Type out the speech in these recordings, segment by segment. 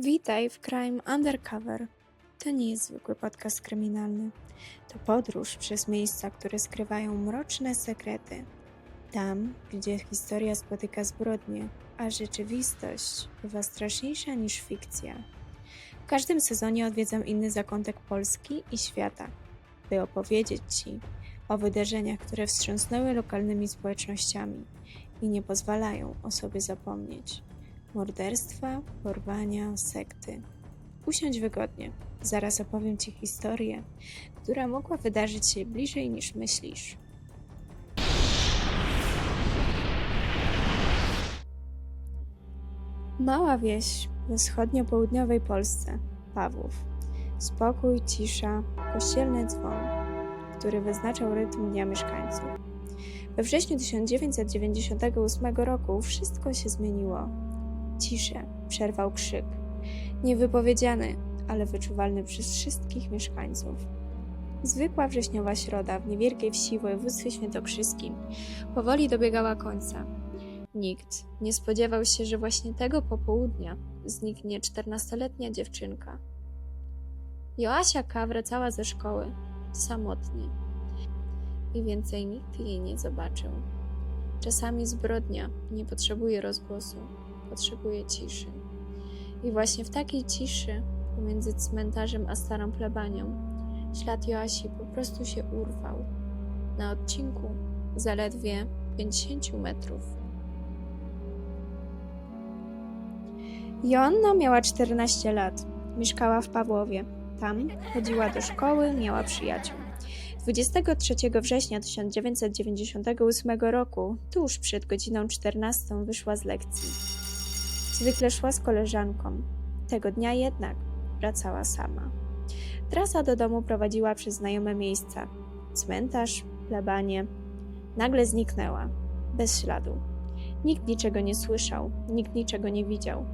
Witaj w Crime Undercover. To nie jest zwykły podcast kryminalny. To podróż przez miejsca, które skrywają mroczne sekrety. Tam, gdzie historia spotyka zbrodnie, a rzeczywistość bywa straszniejsza niż fikcja. W każdym sezonie odwiedzam inny zakątek Polski i świata, by opowiedzieć Ci o wydarzeniach, które wstrząsnęły lokalnymi społecznościami i nie pozwalają o sobie zapomnieć morderstwa, porwania, sekty. Usiądź wygodnie. Zaraz opowiem Ci historię, która mogła wydarzyć się bliżej niż myślisz. Mała wieś we wschodnio-południowej Polsce, Pawłów. Spokój, cisza, kościelny dzwon, który wyznaczał rytm dnia mieszkańców. We wrześniu 1998 roku wszystko się zmieniło. Ciszę przerwał krzyk. Niewypowiedziany, ale wyczuwalny przez wszystkich mieszkańców. Zwykła wrześniowa środa w niewielkiej wsi w województwie świętokrzyskim powoli dobiegała końca. Nikt nie spodziewał się, że właśnie tego popołudnia zniknie czternastoletnia dziewczynka. Joasia K. wracała ze szkoły, samotnie. I więcej nikt jej nie zobaczył. Czasami zbrodnia nie potrzebuje rozgłosu, potrzebuje ciszy. I właśnie w takiej ciszy, pomiędzy cmentarzem a starą plebanią, ślad Joasi po prostu się urwał. Na odcinku zaledwie 50 metrów. Joanna miała 14 lat. Mieszkała w Pawłowie. Tam chodziła do szkoły, miała przyjaciół. 23 września 1998 roku, tuż przed godziną 14, wyszła z lekcji. Zwykle szła z koleżanką. Tego dnia jednak wracała sama. Trasa do domu prowadziła przez znajome miejsca. Cmentarz, plebanie. Nagle zniknęła. Bez śladu. Nikt niczego nie słyszał, nikt niczego nie widział.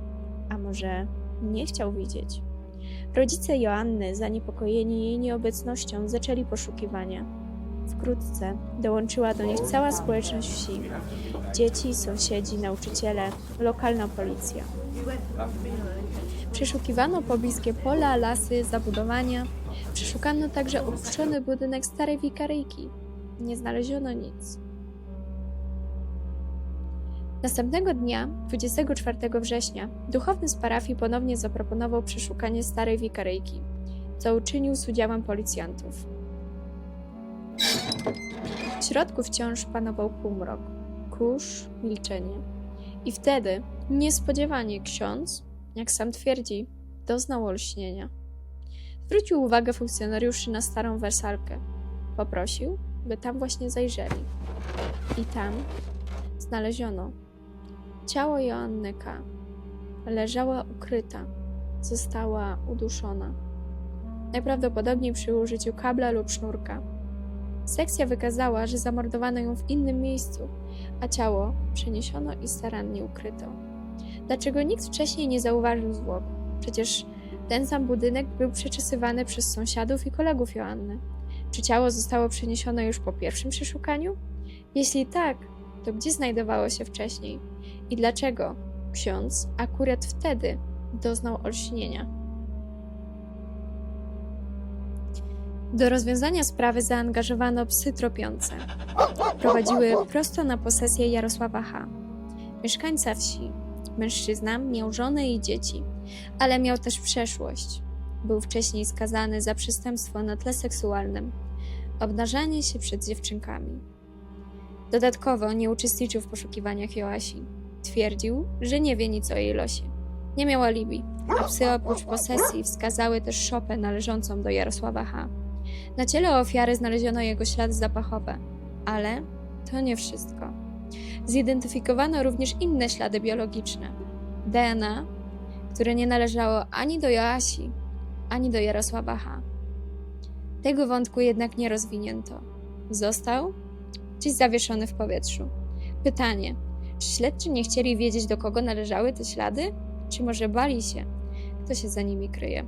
A może nie chciał widzieć? Rodzice Joanny, zaniepokojeni jej nieobecnością, zaczęli poszukiwania. Wkrótce dołączyła do nich cała społeczność wsi. Dzieci, sąsiedzi, nauczyciele, lokalna policja. Przeszukiwano pobliskie pola, lasy, zabudowania. Przeszukano także opuszczony budynek starej wikaryjki. Nie znaleziono nic. Następnego dnia, 24 września, duchowny z parafii ponownie zaproponował przeszukanie starej wikaryjki, co uczynił z udziałem policjantów. W środku wciąż panował półmrok, kurz, milczenie. I wtedy, niespodziewanie, ksiądz, jak sam twierdzi, doznał olśnienia. Zwrócił uwagę funkcjonariuszy na starą wersalkę. Poprosił, by tam właśnie zajrzeli. I tam znaleziono ciało Joanny K. Leżała ukryta, została uduszona. Najprawdopodobniej przy użyciu kabla lub sznurka. Sekcja wykazała, że zamordowano ją w innym miejscu, a ciało przeniesiono i starannie ukryto. Dlaczego nikt wcześniej nie zauważył zwłok? Przecież ten sam budynek był przeczesywany przez sąsiadów i kolegów Joanny. Czy ciało zostało przeniesione już po pierwszym przeszukaniu? Jeśli tak, to gdzie znajdowało się wcześniej? I dlaczego ksiądz akurat wtedy doznał olśnienia? Do rozwiązania sprawy zaangażowano psy tropiące. Prowadziły prosto na posesję Jarosława H. Mieszkańca wsi. Mężczyzna miał żonę i dzieci, ale miał też przeszłość. Był wcześniej skazany za przestępstwo na tle seksualnym, obnażanie się przed dziewczynkami. Dodatkowo nie uczestniczył w poszukiwaniach Joasi. Twierdził, że nie wie nic o jej losie. Nie miał alibi, a psy oprócz posesji wskazały też szopę należącą do Jarosława H. Na ciele ofiary znaleziono jego ślady zapachowe, ale to nie wszystko. Zidentyfikowano również inne ślady biologiczne. DNA, które nie należało ani do Joasi, ani do Jarosława H. Tego wątku jednak nie rozwinięto. Został gdzieś zawieszony w powietrzu. Pytanie: czy śledczy nie chcieli wiedzieć, do kogo należały te ślady? Czy może bali się, kto się za nimi kryje?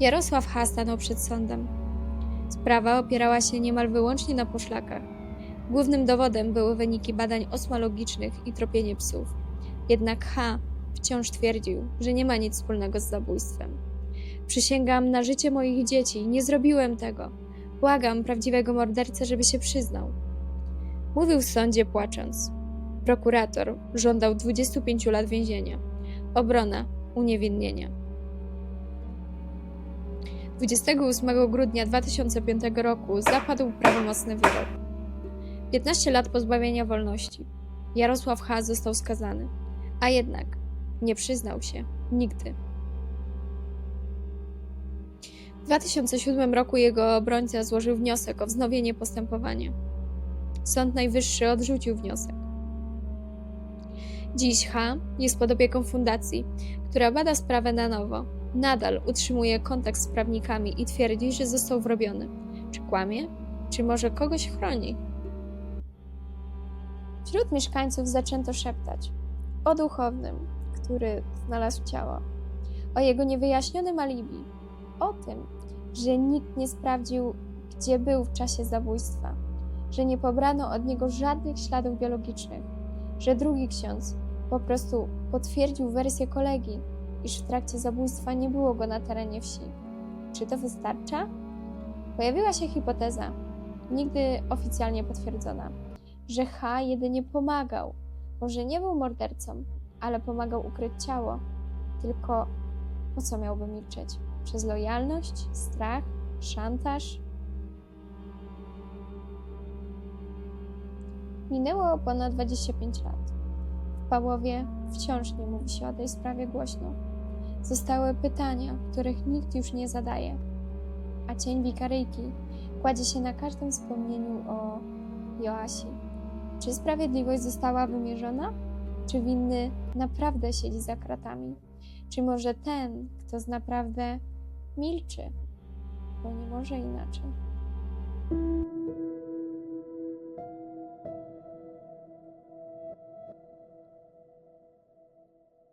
Jarosław H. stanął przed sądem. Sprawa opierała się niemal wyłącznie na poszlakach. Głównym dowodem były wyniki badań osmologicznych i tropienie psów. Jednak H. wciąż twierdził, że nie ma nic wspólnego z zabójstwem. Przysięgam na życie moich dzieci, nie zrobiłem tego. Błagam prawdziwego mordercę, żeby się przyznał. Mówił w sądzie płacząc. Prokurator żądał 25 lat więzienia. Obrona uniewinnienia. 28 grudnia 2005 roku zapadł prawomocny wyrok. 15 lat pozbawienia wolności. Jarosław H. został skazany, a jednak nie przyznał się nigdy. W 2007 roku jego obrońca złożył wniosek o wznowienie postępowania. Sąd Najwyższy odrzucił wniosek. Dziś H. jest pod opieką fundacji, która bada sprawę na nowo. Nadal utrzymuje kontakt z prawnikami i twierdzi, że został wrobiony. Czy kłamie? Czy może kogoś chroni? Wśród mieszkańców zaczęto szeptać o duchownym, który znalazł ciało, o jego niewyjaśnionym alibi, o tym, że nikt nie sprawdził, gdzie był w czasie zabójstwa, że nie pobrano od niego żadnych śladów biologicznych, że drugi ksiądz po prostu potwierdził wersję kolegi, iż w trakcie zabójstwa nie było go na terenie wsi. Czy to wystarcza? Pojawiła się hipoteza, nigdy oficjalnie potwierdzona, że H jedynie pomagał. Może nie był mordercą, ale pomagał ukryć ciało. Tylko po co miałby milczeć? Przez lojalność, strach, szantaż? Minęło ponad 25 lat. W Pawłowie wciąż nie mówi się o tej sprawie głośno. Zostały pytania, których nikt już nie zadaje, a cień wikaryjki kładzie się na każdym wspomnieniu o Joasi. Czy sprawiedliwość została wymierzona? Czy winny naprawdę siedzi za kratami? Czy może ten, kto z naprawdę milczy, bo nie może inaczej?